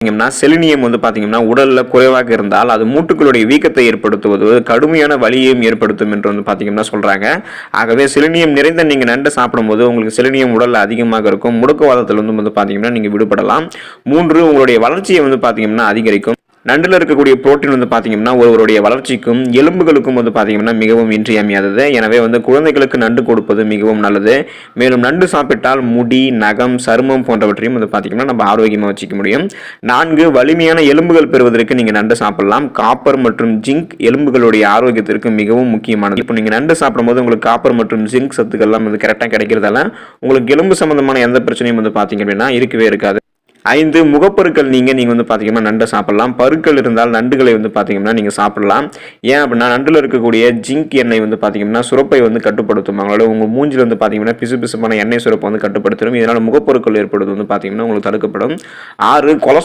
பார்த்தீங்கன்னா செலினியம் வந்து பார்த்தீங்கன்னா உடலில் குறைவாக இருந்தால் அது மூட்டுக்களுடைய வீக்கத்தை ஏற்படுத்துவது கடுமையான வலியையும் ஏற்படுத்தும் என்று வந்து பார்த்தீங்கன்னா சொல்கிறாங்க ஆகவே செலினியம் நிறைந்த நீங்கள் நண்டு சாப்பிடும்போது உங்களுக்கு செலினியம் உடலில் அதிகமாக இருக்கும். முடக்குவாதத்தில் வந்து வந்து பார்த்தீங்கன்னா நீங்கள் விடுபடலாம். மூன்று உங்களுடைய வளர்ச்சியை வந்து பார்த்தீங்கன்னா அதிகரிக்கும். நண்டில் இருக்கக்கூடிய புரோட்டீன் வந்து பார்த்தீங்கன்னா ஒருவருடைய வளர்ச்சிக்கும் எலும்புகளுக்கும் வந்து பார்த்தீங்கன்னா மிகவும் இன்றியமையாதது. எனவே வந்து குழந்தைகளுக்கு நண்டு கொடுப்பது மிகவும் நல்லது. மேலும் நண்டு சாப்பிட்டால் முடி நகம் சருமம் போன்றவற்றையும் வந்து பார்த்தீங்கன்னா நம்ம ஆரோக்கியமாக வச்சுக்க முடியும். நான்கு வலிமையான எலும்புகள் பெறுவதற்கு நீங்கள் நண்டு சாப்பிடலாம். காப்பர் மற்றும் ஜிங்க் எலும்புகளுடைய ஆரோக்கியத்திற்கு மிகவும் முக்கியமானது. இப்போ நீங்கள் நண்டு சாப்பிடும்போது உங்களுக்கு காப்பர் மற்றும் ஜிங்க் சத்துக்கள்லாம் வந்து கரெக்டாக கிடைக்கிறதால உங்களுக்கு எலும்பு சம்பந்தமான எந்த பிரச்சனையும் வந்து பார்த்தீங்க அப்படின்னா இருக்கவே இருக்காது. ஐந்து முகப்பருக்கள் நீங்கள் நீங்கள் வந்து பார்த்தீங்கன்னா நண்டை சாப்பிடலாம். பருக்கள் இருந்தால் நண்டுகளை வந்து பார்த்தீங்கன்னா நீங்கள் சாப்பிடலாம். ஏன் அப்படின்னா நண்டில் இருக்கக்கூடிய ஜிங்க் எண்ணெய் வந்து பார்த்தீங்கன்னா சுரப்பை வந்து கட்டுப்படுத்தும். அவங்களோட உங்கள் மூஞ்சில் வந்து பார்த்தீங்கன்னா பிசு பிசுப்பான எண்ணெய் சுரப்பை வந்து கட்டுப்படுத்தும் இதனால் முகப்பொருட்கள் ஏற்படுவது வந்து பார்த்தீங்கன்னா உங்களுக்கு தடுக்கப்படும். ஆறு கொலஸ்ட்ரால்